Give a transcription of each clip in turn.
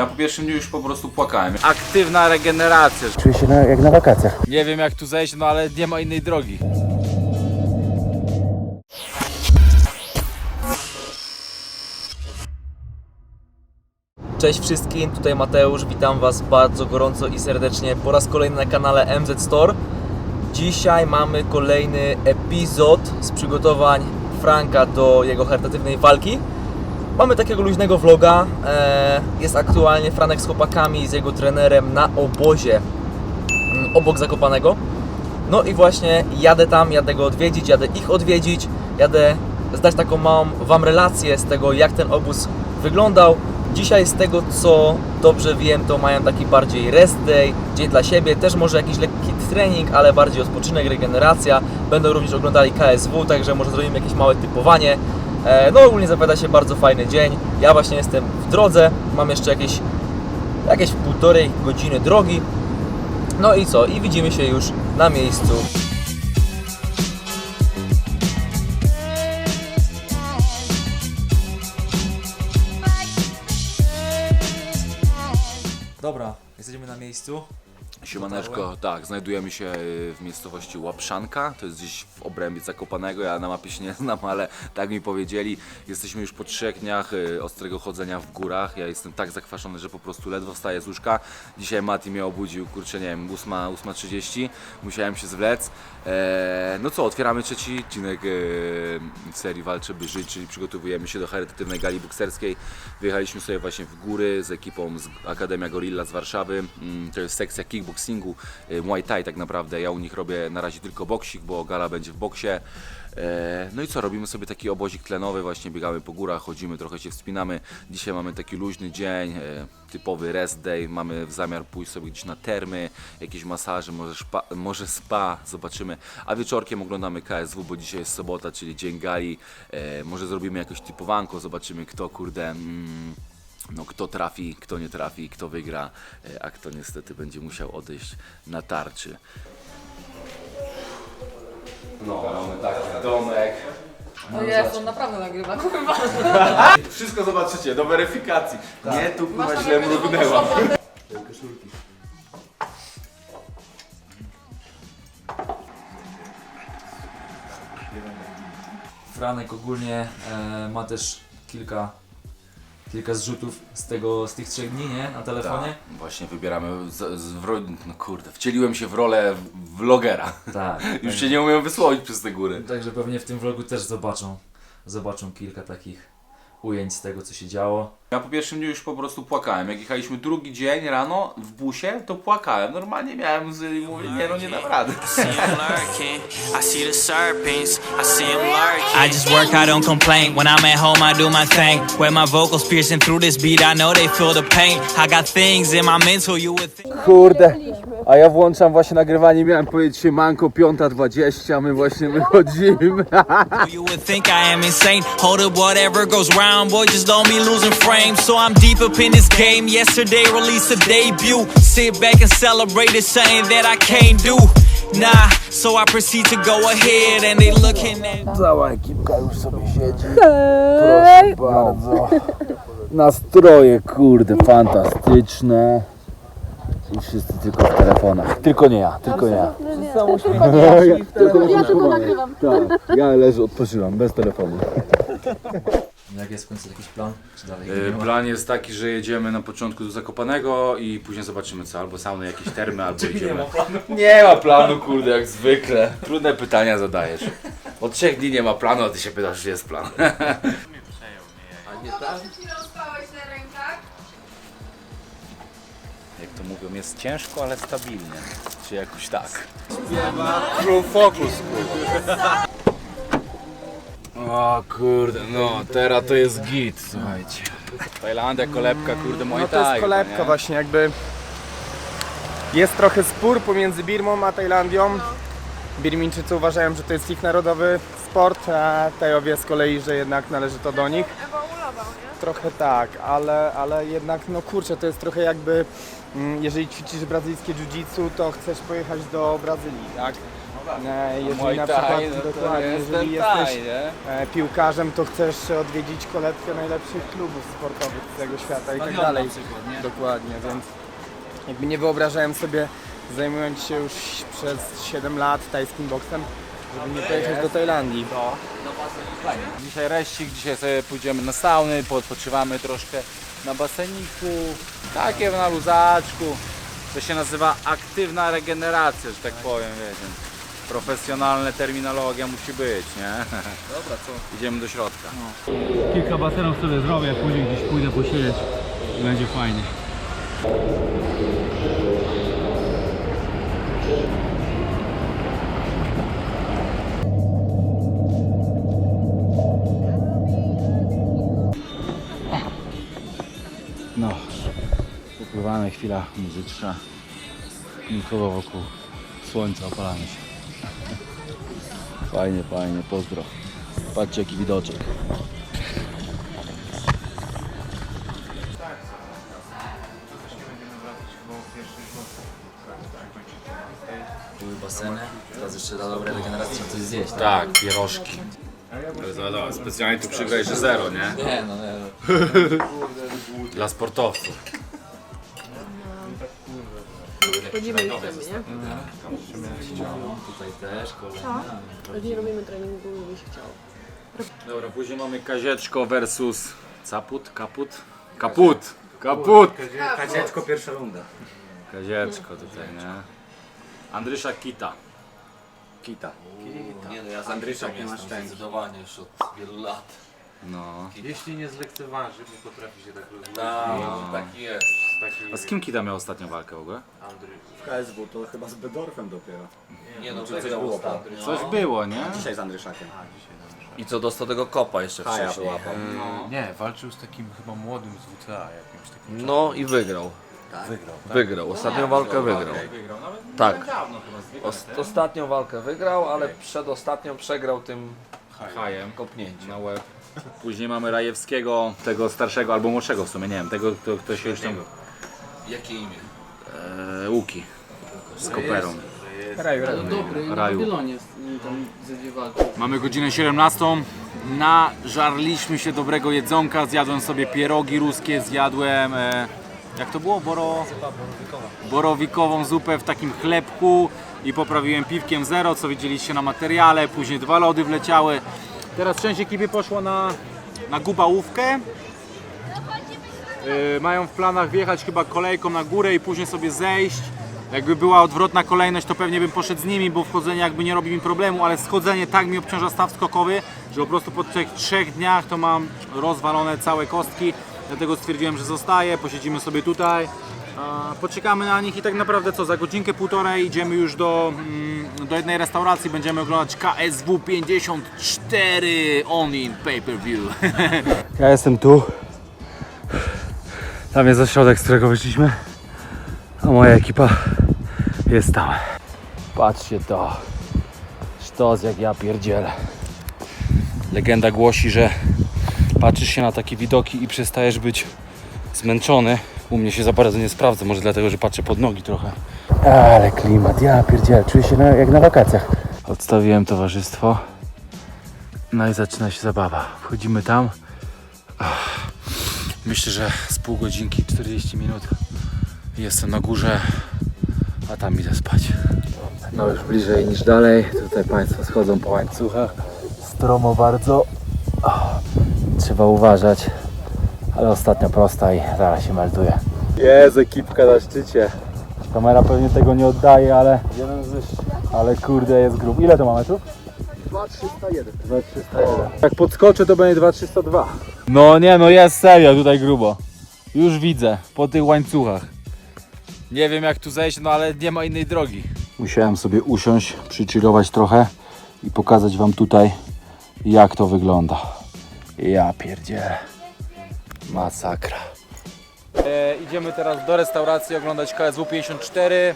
Ja po pierwszym dniu już po prostu płakałem. Aktywna regeneracja. Czuję się na, jak na wakacjach. Nie wiem jak tu zejść, no ale nie ma innej drogi. Cześć wszystkim, tutaj Mateusz, witam Was bardzo gorąco i serdecznie po raz kolejny na kanale MZ Store. Dzisiaj mamy kolejny epizod z przygotowań Franka do jego charytatywnej walki. Mamy takiego luźnego vloga, e, jest aktualnie Franek z chłopakami, z jego trenerem na obozie mm, obok Zakopanego. No i właśnie jadę tam, jadę go odwiedzić, jadę ich odwiedzić, jadę zdać taką małą Wam relację z tego, jak ten obóz wyglądał. Dzisiaj z tego, co dobrze wiem, to mają taki bardziej rest day, dzień dla siebie, też może jakiś lekki trening, ale bardziej odpoczynek, regeneracja. Będą również oglądali KSW, także może zrobimy jakieś małe typowanie. E, No ogólnie zapowiada się bardzo fajny dzień. Ja właśnie jestem w drodze, mam jeszcze jakieś, jakieś półtorej godziny drogi, no i co? I widzimy się już na miejscu. Dobra, jesteśmy na miejscu. Siemaneczko, tak, znajdujemy się y, w miejscowości Łapszanka, to jest gdzieś w obrębie Zakopanego, ja na mapie się nie znam, ale tak mi powiedzieli. Jesteśmy już po trzech dniach y, ostrego chodzenia w górach, ja jestem tak zakwaszony, że po prostu ledwo wstaję z łóżka. Dzisiaj Mati mnie obudził, kurczę nie wiem, 8, 8.30, musiałem się zwlec. Eee, no co, otwieramy trzeci odcinek e, serii Walczę by żyć, czyli przygotowujemy się do charytatywnej gali bokserskiej. Wyjechaliśmy sobie właśnie w góry z ekipą z Akademia Gorilla z Warszawy. Mm, To jest sekcja kickboxingu, e, Muay Thai tak naprawdę. Ja u nich robię na razie tylko boksik, bo gala będzie w boksie. E, No i co, robimy sobie taki obozik tlenowy, właśnie biegamy po górach, chodzimy, trochę się wspinamy. Dzisiaj mamy taki luźny dzień, e, typowy rest day, mamy w zamiar pójść sobie gdzieś na termy, jakieś masaże, może, może spa, zobaczymy. A wieczorkiem oglądamy KSW, bo dzisiaj jest sobota, czyli dzień gali. E, Może zrobimy jakieś typowanko, zobaczymy kto kurde... Mm, no, kto trafi, kto nie trafi, kto wygra, e, a kto niestety będzie musiał odejść na tarczy. No, mamy taki domek. O Jezu, naprawdę nagrywa, kurwa. Wszystko zobaczycie, do weryfikacji. Nie, tu kurwa źle mrugnęłam. Franek ogólnie e, ma też kilka, kilka zrzutów z, tego, z tych trzech dni, nie? Na telefonie. Tak, właśnie wybieramy, z, z, w, no kurde, wcieliłem się w rolę vlogera. Tak. Już się nie umiem wysłowić przez te góry. Także pewnie w tym vlogu też zobaczą, zobaczą kilka takich ujęć z tego, co się działo. Ja po pierwszym dniu już po prostu płakałem. Jak jechaliśmy drugi dzień rano w busie, to płakałem. Normalnie miałem łzy i mówię, nie no nie dam rady. see him lurking. I see the serpents. I see him lurking. I just work, I don't complain. When I'm at home, I do my thing. When my vocals piercing through this beat, I know they feel the pain. I got things in my mental you would think. Kurde, a ja włączam właśnie nagrywanie, miałem powiedzieć się manko 5.20, my właśnie wychodzimy. You would think I am insane. Hold up, whatever goes round, boy, just don't be losing frame. So I'm deep up in this game. Yesterday released a debut. Sit back and celebrate it's something that I can't do. Nah, so I proceed to go ahead, and they looking at. Cała ekipka już sobie siedzi. Proszę bardzo. Nastroje, kurde, fantastyczne. I wszyscy tylko w telefonach. Tylko nie ja, tylko nie ja. Ja, tylko Ja tylko nagrywam. Tak, ja leżę, odpoczywam, bez telefonu. Jak jest w końcu jakiś plan? Czy dalej nie ma? Plan jest taki, że jedziemy na początku do Zakopanego i później zobaczymy co, albo sauny, jakieś termy, albo idziemy. Nie ma planu. Nie ma planu, kurde, jak zwykle. Trudne pytania zadajesz. Od trzech dni nie ma planu, a ty się pytasz, czy jest plan. Ci rozpałeś na rękach? Jak to mówią, jest ciężko, ale stabilnie. Czy jakoś tak. True focus, kurwa. O kurde, no teraz to jest git, słuchajcie. Tajlandia, kolebka, kurde, moje No to jest kolebka właśnie, jakby jest trochę spór pomiędzy Birmą a Tajlandią. Birmińczycy uważają, że to jest ich narodowy sport, a Tajowie z kolei, że jednak należy to do nich. Trochę tak, ale, ale jednak no kurczę, to jest trochę jakby mm, jeżeli ćwiczysz brazylijskie jiu-jitsu, to chcesz pojechać do Brazylii, tak? E, Jeżeli Muay na Thai, przykład no to dokładnie, jest jeżeli ten Thai, jesteś nie? e, piłkarzem, to chcesz odwiedzić kolebkę najlepszych klubów sportowych z całego świata i tak Stadion dalej. na przykład, nie? Dokładnie, więc jakby nie wyobrażałem sobie, zajmując się już przez 7 lat tajskim boksem, żeby nie pojechać do Tajlandii. Dzisiaj reścik, dzisiaj sobie pójdziemy na sauny, podpoczywamy troszkę na baseniku, takie na luzaczku. To się nazywa aktywna regeneracja, że tak powiem, wiecie. Profesjonalna terminologia musi być, nie? Dobra, co? Idziemy do środka. Kilka basenów sobie zrobię, później gdzieś pójdę posiedzieć i będzie fajnie. Chwila muzyczna. Nikogo wokół słońca, opalamy się. Fajnie, fajnie, pozdro. Patrzcie jaki widoczek. Były baseny, teraz jeszcze dla dobrej regeneracji coś zjeść. Tak, pierożki. Specjalnie tu przygraj, że zero, nie? Nie no, nie. Dla sportowców. Chodzimy i chcemy, nie? Tutaj też kolejna. Nie robimy treningu, mi się chciało. Dobra, później mamy kazieczko versus caput, kaput, kaput, kaput. Kazieczko pierwsza runda. Kazieczko tutaj, nie? Andrysza Kita. Kita. Nie no, ja z Andryszem jestem zdecydowanie już od wielu lat. No. Jeśli nie zlekceważy, bo potrafi się tak rozwijać. Tak, taki jest. Taki A z kim Kita miał ostatnią walkę w ogóle? Andrzej. KSW to chyba z Bedorfem dopiero. Nie no, coś wygrał było, ostatnio. Coś było, nie? Dzisiaj z Andryszakiem. I co, dostał tego kopa jeszcze Haja wcześniej. wyłapał. Nie, walczył z takim chyba młodym z WCA jakimś takim. No i wygrał. Wygrał. Wygrał, ostatnią walkę wygrał. Tak. Os- ostatnią walkę wygrał, ale przedostatnią przegrał tym Hajem kopnięciem. na łeb. Później mamy Rajewskiego, tego starszego albo młodszego w sumie, nie wiem, tego, kto, kto się już tam... Jakie imię? E, Łuki. Z koperą. Raju, raju. Dobry, Raju. na Babilonie tam ze dwie walki. Mamy godzinę 17. Nażarliśmy się dobrego jedzonka. Zjadłem sobie pierogi ruskie, zjadłem. E, jak to było? Boro... Borowikową zupę w takim chlebku i poprawiłem piwkiem zero, co widzieliście na materiale. Później dwa lody wleciały. Teraz część ekipy poszło na, na gubałówkę. E, mają w planach wjechać chyba kolejką na górę i później sobie zejść. Jakby była odwrotna kolejność, to pewnie bym poszedł z nimi, bo wchodzenie jakby nie robi mi problemu, ale schodzenie tak mi obciąża staw skokowy, że po prostu po tych trzech dniach to mam rozwalone całe kostki. Dlatego stwierdziłem, że zostaję, posiedzimy sobie tutaj, poczekamy na nich i tak naprawdę co, za godzinkę, półtorej idziemy już do, mm, do jednej restauracji, będziemy oglądać KSW 54 on in pay-per-view. Ja jestem tu. Tam jest ośrodek, z którego wyszliśmy. A moja ekipa jest tam. Patrzcie to. Sztos jak ja pierdzielę. Legenda głosi, że patrzysz się na takie widoki i przestajesz być zmęczony. U mnie się za bardzo nie sprawdza, może dlatego, że patrzę pod nogi trochę. Ale klimat, ja pierdzielę, czuję się na, jak na wakacjach. Odstawiłem towarzystwo. No i zaczyna się zabawa. Wchodzimy tam. Myślę, że z pół godzinki, 40 minut jestem na górze, a tam idę spać. No już bliżej niż dalej. Tutaj Państwo schodzą po łańcuchach. Stromo bardzo. Trzeba uważać. Ale ostatnia prosta i zaraz się melduje. Jest ekipka na szczycie. Kamera pewnie tego nie oddaje, ale... Ale kurde jest grub. Ile to mamy tu? 2301. 2301. Jak podskoczę to będzie 2302. No nie, no jest serio tutaj grubo. Już widzę, po tych łańcuchach. Nie wiem jak tu zejść, no ale nie ma innej drogi. Musiałem sobie usiąść, przychillować trochę i pokazać wam tutaj jak to wygląda. Ja pierdzielę. Masakra. E, idziemy teraz do restauracji oglądać KSW 54.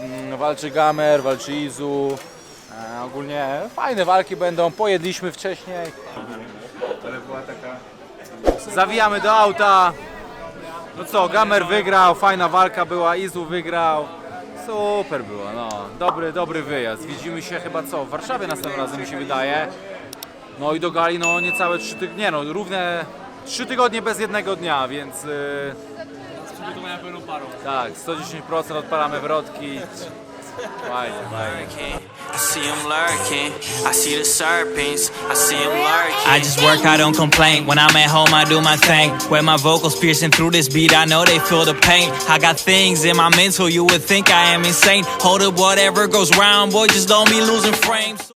Mm, walczy Gamer, walczy Izu. E, ogólnie fajne walki będą. Pojedliśmy wcześniej. Zawijamy do auta. No co, Gamer wygrał, fajna walka była, Izu wygrał. Super było, no. Dobry, dobry wyjazd. Widzimy się chyba co, w Warszawie następnym razem mi się wydaje. No i do gali no niecałe trzy tygodnie, nie no, równe trzy tygodnie bez jednego dnia, więc... Yy, Przygotowania pełną parą. tak, 110% odpalamy wrotki. Fajnie, fajnie. I see him lurking. I see the serpents. I see him lurking. I just work, I don't complain. When I'm at home, I do my thing. When my vocals piercing through this beat, I know they feel the pain. I got things in my mental, you would think I am insane. Hold up, whatever goes round, boy, just don't be losing frames.